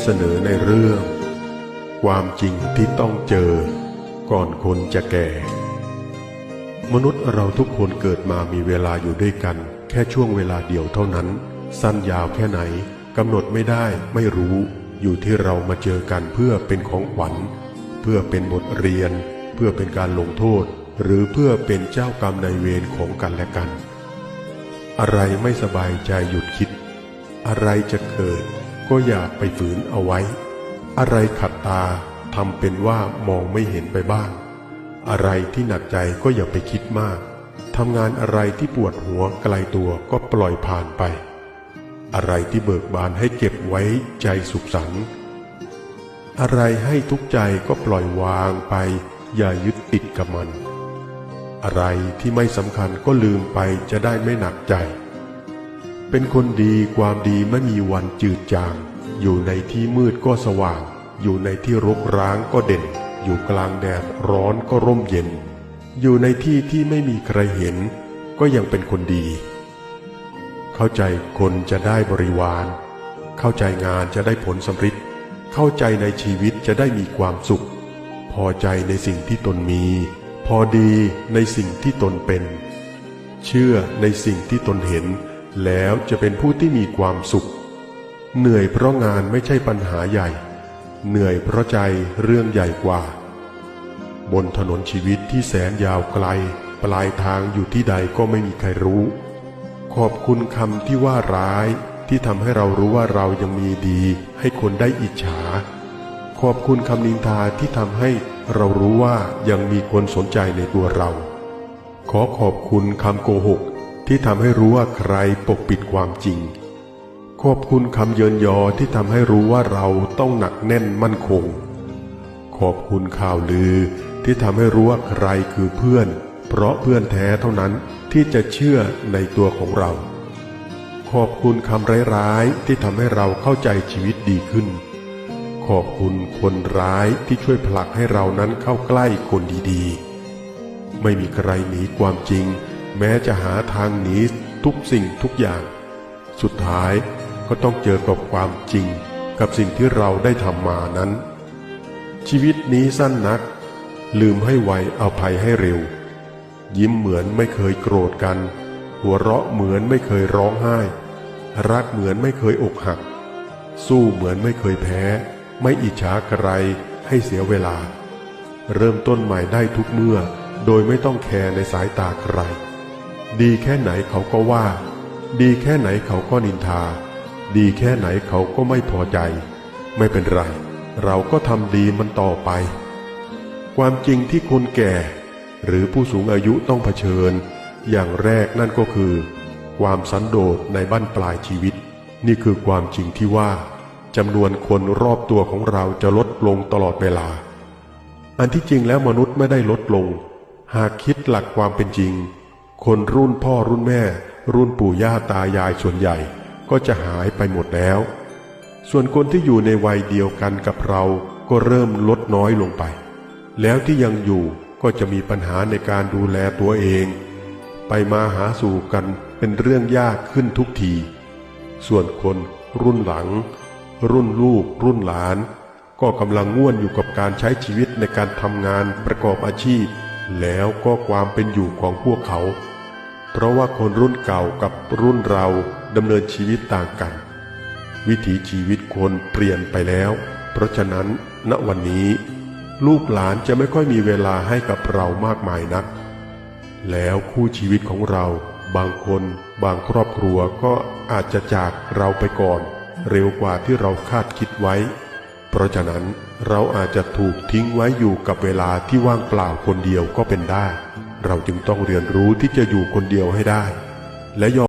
้เสนอในเรื่อง ความจริงที่ต้องเจอ ก่อนคนจะแก่ มนุษย์เราทุกคนเกิดมามีเวลาอยู่ด้วยกัน แค่ช่วงเวลาเดียวเท่านั้น สั้นยาวแค่ไหนกำหนดไม่ได้ไม่รู้ อยู่ที่เรามาเจอกันเพื่อเป็นของขวัญ เพื่อเป็นบทเรียน เพื่อเป็นการลงโทษ หรือเพื่อเป็นเจ้ากรรมนายเวรของกันและกัน อะไรไม่สบายใจหยุดคิด อะไรจะเกิด ก็อย่าไปฝืนเอาไว้ อะไรขัดตาทำเป็นว่ามองไม่เห็นไปบ้าง อะไรที่หนักใจก็อย่าไปคิดมากทำงานอะไรที่ปวดหัวไกลตัวก็ปล่อยผ่านไป อะไรที่เบิกบานให้เก็บไว้ใจสุขสันต์อะไรให้ทุกใจก็ปล่อยวางไป อย่ายึดติดกับมัน อะไรที่ไม่สำคัญก็ลืมไปจะได้ไม่หนักใจ เป็นคนดีความดีไม่มีวันจืดจาง อยู่ในที่มืดก็สว่าง อยู่ในที่รกร้างก็เด่น อยู่กลางแดดร้อนก็ร่มเย็น อยู่ในที่ที่ไม่มีใครเห็น ก็ยังเป็นคนดี เข้าใจคนจะได้บริวาร เข้าใจงานจะได้ผลสำฤทธิ์เข้าใจในชีวิตจะได้มีความสุข พอใจในสิ่งที่ตนมี พอดีในสิ่งที่ตนเป็น เชื่อในสิ่งที่ตนเห็น แล้วจะเป็นผู้ที่มีความสุข เหนื่อยเพราะงานไม่ใช่ปัญหาใหญ่ เหนื่อยเพราะใจเรื่องใหญ่กว่า บนถนนชีวิตที่แสนยาวไกล ปลายทางอยู่ที่ใดก็ไม่มีใครรู้ ขอบคุณคำที่ว่าร้ายที่ทำให้เรารู้ว่าเรายังมีดี ให้คนได้อิจฉา ขอบคุณคำนินทาที่ทำให้เรารู้ว่ายังมีคนสนใจในตัวเรา ขอขอบคุณคำโกหก ที่ทำให้รู้ว่าใครปกปิดความจริง ขอบคุณคำเยินยอที่ทำให้รู้ว่าเราต้องหนักแน่นมั่นคง ขอบคุณข่าวลือที่ทำให้รู้ว่าใครคือเพื่อน เพราะเพื่อนแท้เท่านั้นที่จะเชื่อในตัวของเรา ขอบคุณคำร้ายๆที่ทำให้เราเข้าใจชีวิตดีขึ้น ขอบคุณคนร้ายที่ช่วยผลักให้เรานั้นเข้าใกล้คนดีๆ ไม่มีใครหนีความจริง แม้จะหาทางหนีทุกสิ่งทุกอย่าง สุดท้ายก็ต้องเจอกับความจริงกับสิ่งที่เราได้ทำมานั้น ชีวิตนี้สั้นนัก ลืมให้ไวเอาภัยให้เร็ว ยิ้มเหมือนไม่เคยโกรธกัน หัวเราะเหมือนไม่เคยร้องไห้ รักเหมือนไม่เคยอกหัก สู้เหมือนไม่เคยแพ้ ไม่อิจฉาใครให้เสียเวลา เริ่มต้นใหม่ได้ทุกเมื่อ โดยไม่ต้องแคร์ในสายตาใคร ดีแค่ไหนเขาก็ว่า ดีแค่ไหนเขาก็นินทา ดีแค่ไหนเขาก็ไม่พอใจ ไม่เป็นไร เราก็ทำดีมันต่อไป ความจริงที่คนแก่ หรือผู้สูงอายุต้องเผชิญ อย่างแรกนั่นก็คือ ความสันโดษในบั้นปลายชีวิต นี่คือความจริงที่ว่าจำนวนคนรอบตัวของเราจะลดลงตลอดเวลา อันที่จริงแล้วมนุษย์ไม่ได้ลดลง หากคิดหลักความเป็นจริง คนรุ่นพ่อรุ่นแม่ รุ่นปู่ย่าตายายส่วนใหญ่ ก็จะหายไปหมดแล้ว ส่วนคนที่อยู่ในวัยเดียวกันกับเราก็เริ่มลดน้อยลงไป แล้วที่ยังอยู่ก็จะมีปัญหาในการดูแลตัวเอง ไปมาหาสู่กันเป็นเรื่องยากขึ้นทุกที ส่วนคนรุ่นหลัง รุ่นลูก รุ่นหลาน ก็กำลังง่วนอยู่กับการใช้ชีวิตในการทำงานประกอบอาชีพ แล้วก็ความเป็นอยู่ของพวกเขา เพราะว่าคนรุ่นเก่ากับรุ่นเราดำเนินชีวิตต่างกัน วิถีชีวิตคนเปลี่ยนไปแล้ว เพราะฉะนั้น ณวันนี้ ลูกหลานจะไม่ค่อยมีเวลาให้กับเรามากมายนัก แล้วคู่ชีวิตของเรา บางคนบางครอบครัวก็อาจจะจากเราไปก่อน เร็วกว่าที่เราคาดคิดไว้ เพราะฉะนั้นเราอาจจะถูกทิ้งไว้อยู่กับเวลาที่ว่างเปล่าคนเดียวก็เป็นได้ เราจึงต้องเรียนรู้ที่จะอยู่คนเดียวให้ได้ และยอม